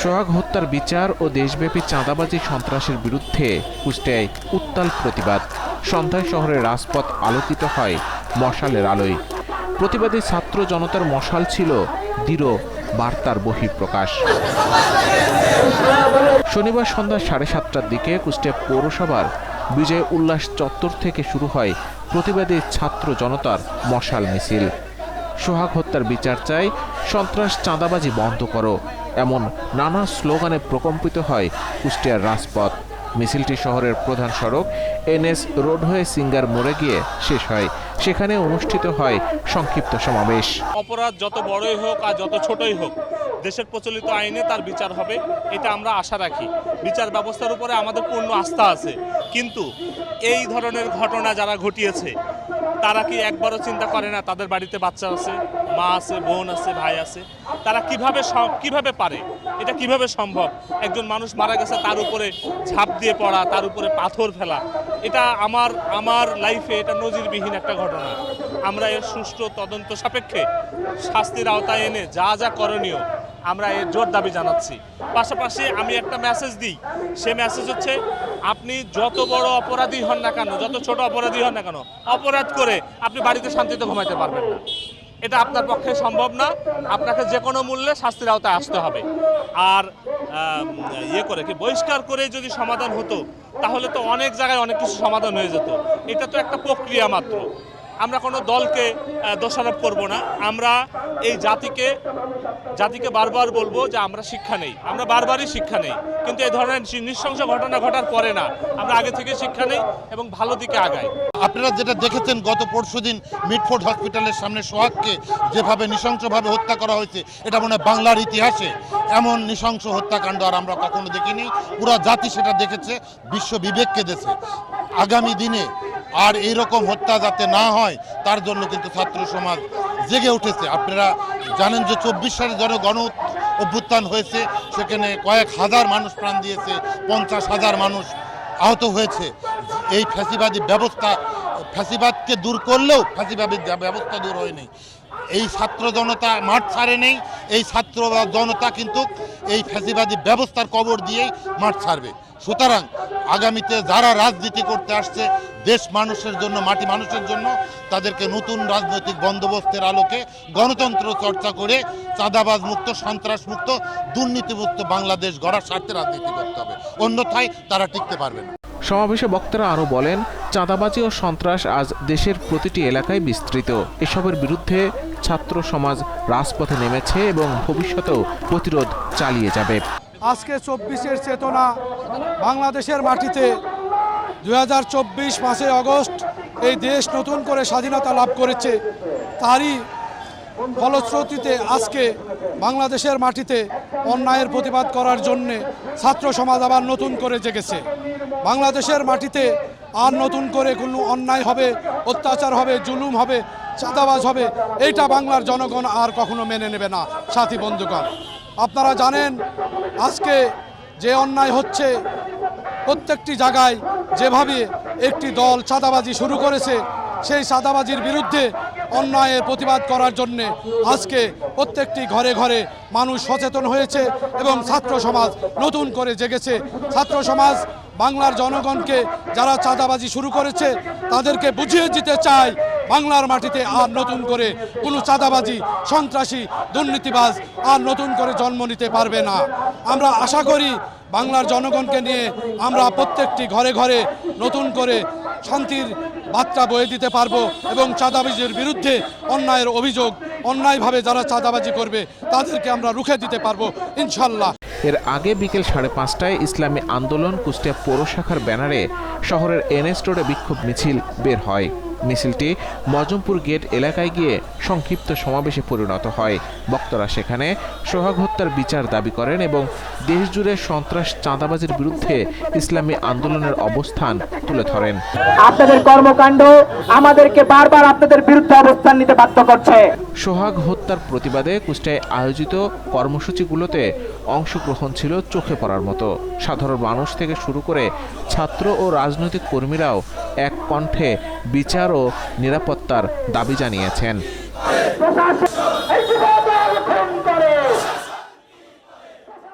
সোহাগ হত্যার বিচার ও দেশব্যাপী চাঁদাবাজি সন্ত্রাসের বিরুদ্ধে কুষ্টিয়ায় উত্তাল প্রতিবাদ। সন্ধ্যায় শহরের রাজপথ আলোকিত হয় মশালের আলোয়। প্রতিবাদী ছাত্র জনতার মশাল ছিল দৃঢ় বার্তার বহিঃপ্রকাশ। শনিবার সন্ধ্যা সাড়ে সাতটার দিকে কুষ্টিয়া পৌরসভার বিজয় উল্লাস চত্বর থেকে শুরু হয় প্রতিবাদী ছাত্র জনতার মশাল মিছিল। সোহাগ হত্যার বিচার চাই সন্ত্রাস চাঁদাবাজি বন্ধ করো। এমন নানা স্লোগানে প্রকম্পিত হয় কুষ্টিয়ার রাজপথ। মিছিলটি শহরের প্রধান সড়ক, এনএস রোড হয়ে সিঙ্গার মোড়ে গিয়ে শেষ হয়। সেখানে অনুষ্ঠিত হয় সংক্ষিপ্ত সমাবেশ। অপরাধ যত বড়ই হোক আর যত ছোটই হোক, দেশের প্রচলিত আইনে তার বিচার হবে, এটা আমরা আশা রাখি। বিচার ব্যবস্থার উপরে আমাদের পূর্ণ আস্থা আছে। কিন্তু এই ধরনের ঘটনা যারা ঘটিয়েছে তারা কি একবারও চিন্তা করে না তাদের বাড়িতে বাচ্চা আছে, মা আছে, বোন আছে, ভাই আছে? তারা কীভাবে কীভাবে পারে? এটা কীভাবে সম্ভব? একজন মানুষ মারা গেছে, তার উপরে ঝাঁপ দিয়ে পড়া, তার উপরে পাথর ফেলা, এটা আমার আমার লাইফে এটা নজিরবিহীন একটা ঘটনা। আমরা এর সুষ্ঠু তদন্ত সাপেক্ষে শাস্তির আওতায় এনে যা যা করণীয় আমরা এর জোর দাবি জানাচ্ছি। পাশাপাশি আমি একটা মেসেজ দিই। সে মেসেজ হচ্ছে, আপনি যত বড় অপরাধী হন না কেন, যত ছোট অপরাধী হন না কেন, অপরাধ করে আপনি বাড়িতে শান্তিতে ঘুমাইতে পারবেন না। এটা আপনার পক্ষে সম্ভব না। আপনাকে যে কোনো মূল্যে শাস্তির আওতায় আসতে হবে। আর ইয়ে করে কি, বহিষ্কার করে যদি সমাধান হতো, তাহলে তো অনেক জায়গায় অনেক কিছু সমাধান হয়ে যেত। এটা তো একটা প্রক্রিয়া মাত্র। আমরা কোনো দলকে দোষারোপ করব না। আমরা এই জাতিকে জাতিকে বারবার বলব যে আমরা শিক্ষা নেই। আমরা বারবারই শিক্ষা নেই। কিন্তু এই ধরনের নৃশংস ঘটনা ঘটার পরে না, আমরা আগে থেকে শিক্ষা নেই এবং ভালো দিকে আগাই। আপনারা যেটা দেখেছেন, গত পরশু দিন মিটফোর্ড হসপিটালের সামনে সোহাগকে যেভাবে নৃশংসভাবে হত্যা করা হয়েছে, এটা মনে বাংলার ইতিহাসে এমন নৃশংস হত্যাকাণ্ড আর আমরা কখনো দেখিনি। পুরা জাতি সেটা দেখেছে, বিশ্ব বিবেককে দেশে আগামী দিনে আর এইরকম হত্যা যাতে না হয়, তার জন্য কিন্তু ছাত্র সমাজ জেগে উঠেছে। আপনারা জানেন যে চব্বিশ সালে জন গণ অভ্যুত্থান হয়েছে, সেখানে কয়েক হাজার মানুষ প্রাণ দিয়েছে, পঞ্চাশ হাজার মানুষ আহত হয়েছে। এই ফ্যাসিবাদী ব্যবস্থা, ফ্যাসিবাদকে দূর করলেও ফ্যাসিবাদী ব্যবস্থা দূর হয়নি। এই ছাত্র জনতা মাঠ ছাড়ে নেই, এই ছাত্র জনতা কিন্তু এই ফ্যাসিবাদী ব্যবস্থার কবর দিয়েই মাঠ ছাড়বে। সুতরাং আগামীতে যারা রাজনীতি করতে আসছে, দেশ মানুষের জন্য, মাটি মানুষের জন্য, তাদেরকে নতুন রাজনৈতিক বন্দোবস্তের আলোকে গণতন্ত্র চর্চা করে চাঁদাবাজ মুক্ত, সন্ত্রাস মুক্ত, দুর্নীতিমুক্ত বাংলাদেশ গড়ার স্বার্থে রাজনীতি করতে হবে। অন্যথায় তারা টিকতে পারবে না। সমাবেশে বক্তারা আরও বলেন, চাঁদাবাজি ও সন্ত্রাস আজ দেশের প্রতিটি এলাকায় বিস্তৃত। এসবের বিরুদ্ধে ছাত্র সমাজ রাজপথে নেমেছে এবং ভবিষ্যতেও প্রতিরোধ চালিয়ে যাবে। আজকে চব্বিশের চেতনা বাংলাদেশের মাটিতে দু হাজার চব্বিশ পাঁচই আগস্ট এই দেশ নতুন করে স্বাধীনতা লাভ করেছে, তারই ফলশ্রুতিতে আজকে বাংলাদেশের মাটিতে অন্যায়ের প্রতিবাদ করার জন্যে ছাত্র সমাজ আবার নতুন করে জেগেছে। বাংলাদেশের মাটিতে আর নতুন করে কোনো অন্যায় হবে, অত্যাচার হবে, জুলুম হবে, চাঁদাবাজ হবে, এইটা বাংলার জনগণ আর কখনো মেনে নেবে না। সাথী বন্ধুগণ, আপনারা জানেন, আজকে যে অন্যায় হচ্ছে, প্রত্যেকটি জায়গায় যেভাবে একটি দল চাঁদাবাজি শুরু করেছে, সেই চাঁদাবাজির বিরুদ্ধে অন্যায়ের প্রতিবাদ করার জন্য আজকে প্রত্যেকটি ঘরে ঘরে মানুষ সচেতন হয়েছে এবং ছাত্র সমাজ নতুন করে জেগেছে। ছাত্র সমাজ বাংলার জনগণকে যারা চাঁদাবাজি শুরু করেছে, তাদেরকে বুঝিয়ে দিতে চায় বাংলার মাটিতে আর নতুন করে কোনো চাঁদাবাজি, সন্ত্রাসী, দুর্নীতিবাজ আর নতুন করে জন্ম নিতে পারবে না। আমরা আশা করি বাংলার জনগণকে নিয়ে আমরা প্রত্যেকটি ঘরে ঘরে নতুন করে শান্তির বার্তা বয়ে দিতে পারব এবং চাঁদাবাজির বিরুদ্ধে অন্যায়ের অভিযোগ, অন্যায়ভাবে যারা চাঁদাবাজি করবে, তাদেরকে আমরা রুখে দিতে পারব, ইনশাল্লাহ। এর আগে বিকেল সাড়ে পাঁচটায় ইসলামী আন্দোলন কুষ্টিয়া পৌর শাখার ব্যানারে শহরের এনএস রোডে বিক্ষোভ মিছিল বের হয়। মিছিলটি মজমপুর গেট এলাকায় গিয়ে সংক্ষিপ্ত সমাবেশে পরিণত হয়। বক্তরা সেখানে সোহাগ হত্যার বিচার দাবি করেন এবং দেশজুড়ে সন্ত্রাস চাঁদাবাজির বিরুদ্ধে ইসলামী আন্দোলনের অবস্থান তুলে ধরেন। আপনাদের কর্মকাণ্ড আমাদেরকে বারবার আপনাদের বিরুদ্ধে অবস্থান নিতে বাধ্য করছে। সোহাগ হত্যার প্রতিবাদে কুষ্টায় আয়োজিত কর্মসূচিগুলোতে অংশগ্রহণ ছিল চোখে পড়ার মতো। সাধারণ মানুষ থেকে শুরু করে ছাত্র ও রাজনৈতিক কর্মীরাও এক কণ্ঠে বিচার ও নিরাপত্তার দাবি জানিয়েছেন।